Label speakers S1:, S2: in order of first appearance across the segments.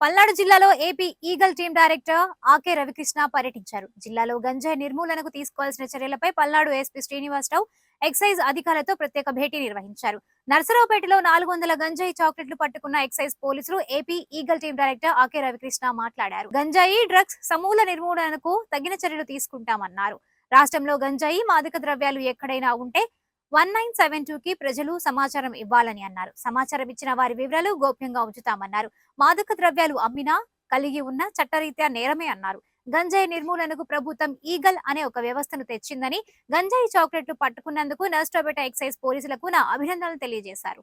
S1: పల్నాడు జిల్లాలో AP eagle team director Ake Ravikrishna పర్యటించారు. జిల్లాలో గంజాయి నిర్మూలనకు తీసుకోవాల్సిన చర్యలపై పల్నాడు ఎస్పీ శ్రీనివాసరావు ఎక్సైజ్ అధికారులతో ప్రత్యేక భేటీ నిర్వహించారు. నర్సరావుపేటలో నాలుగు వందల గంజాయి చాక్లెట్లు పట్టుకున్న ఎక్సైజ్ పోలీసులు AP eagle team director Ake Ravikrishna మాట్లాడారు. గంజాయి డ్రగ్స్ సమూల నిర్మూలనకు తగిన చర్యలు తీసుకుంటామన్నారు. రాష్ట్రంలో గంజాయి మాదక ద్రవ్యాలు ఎక్కడైనా ఉంటే వన్ నైన్ సెవెన్ టూ కి ప్రజలు సమాచారం ఇవ్వాలని అన్నారు. సమాచారం ఇచ్చిన వారి వివరాలు గోప్యంగా ఉంచుతామన్నారు. మాదక ద్రవ్యాలు అమ్మినా కలిగి ఉన్న చట్టరీత్యా నేరమే అన్నారు. గంజాయి నిర్మూలనకు ప్రభుత్వం ఈగల్ అనే ఒక వ్యవస్థను తెచ్చిందని గంజాయి చాక్లెట్లు పట్టుకున్నందుకు నర్స్టోబేట ఎక్సైజ్ పోలీసులకు నా అభినందనలు తెలియజేశారు.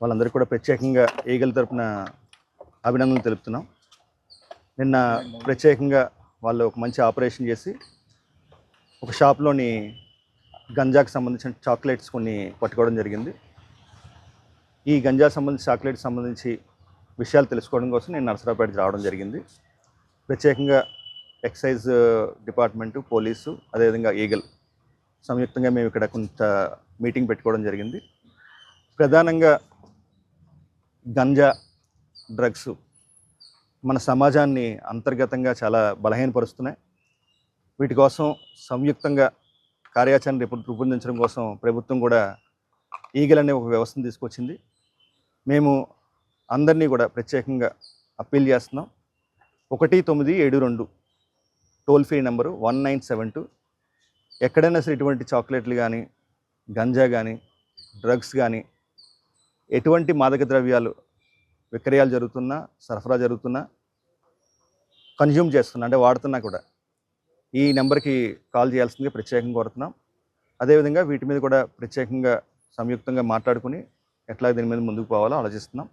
S2: వాళ్ళందరికీ కూడా ప్రత్యేకంగా ఈగల తరపున అభినందనలు తెలుపుతున్నాం. నిన్న ప్రత్యేకంగా వాళ్ళు ఒక మంచి ఆపరేషన్ చేసి ఒక షాప్లోని గంజాకి సంబంధించిన చాక్లెట్స్ కొన్ని పట్టుకోవడం జరిగింది. ఈ గంజా సంబంధించి చాక్లెట్స్ సంబంధించి విషయాలు తెలుసుకోవడం కోసం నేను నర్సరావుపేట రావడం జరిగింది. ప్రత్యేకంగా ఎక్సైజ్ డిపార్ట్మెంటు పోలీసు అదేవిధంగా ఈగల్ సంయుక్తంగా మేము ఇక్కడ కొంత మీటింగ్ పెట్టుకోవడం జరిగింది. ప్రధానంగా గంజా డ్రగ్స్ మన సమాజాన్ని అంతర్గతంగా చాలా బలహీనపరుస్తున్నాయి. వీటి కోసం సంయుక్తంగా కార్యాచరణ రూపొందించడం కోసం ప్రభుత్వం కూడా ఈగల్ అనే ఒక వ్యవస్థను తీసుకొచ్చింది. మేము అందరినీ కూడా ప్రత్యేకంగా అప్పీల్ చేస్తున్నాం. ఒకటి తొమ్మిది ఏడు రెండు toll free number one nine seven two. ఎక్కడైనా సరే ఇటువంటి చాక్లెట్లు కానీ గంజా కానీ డ్రగ్స్ కానీ ఎటువంటి మాదక ద్రవ్యాలు విక్రయాలు జరుగుతున్నా సరఫరా జరుగుతున్నా కన్జ్యూమ్ చేస్తున్నా అంటే వాడుతున్నా కూడా ఈ నెంబర్కి కాల్ చేయాల్సిందిగా ప్రత్యేకంగా కోరుతున్నాం. అదేవిధంగా వీటి మీద కూడా ప్రత్యేకంగా సంయుక్తంగా మాట్లాడుకుని ఎట్లా దీని మీద ముందుకు పోవాలో ఆలోచిస్తున్నాం.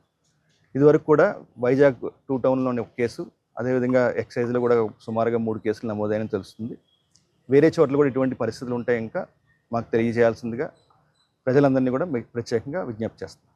S2: ఇదివరకు కూడా వైజాగ్ టూ టౌన్లోని ఒక కేసు అదేవిధంగా ఎక్సైజ్లో కూడా సుమారుగా మూడు కేసులు నమోదైన తెలుస్తుంది. వేరే చోట్ల కూడా ఇటువంటి పరిస్థితులు ఉంటాయి ఇంకా మాకు తెలియజేయాల్సిందిగా ప్రజలందరినీ కూడా మీకు ప్రత్యేకంగా విజ్ఞప్తి చేస్తున్నాం.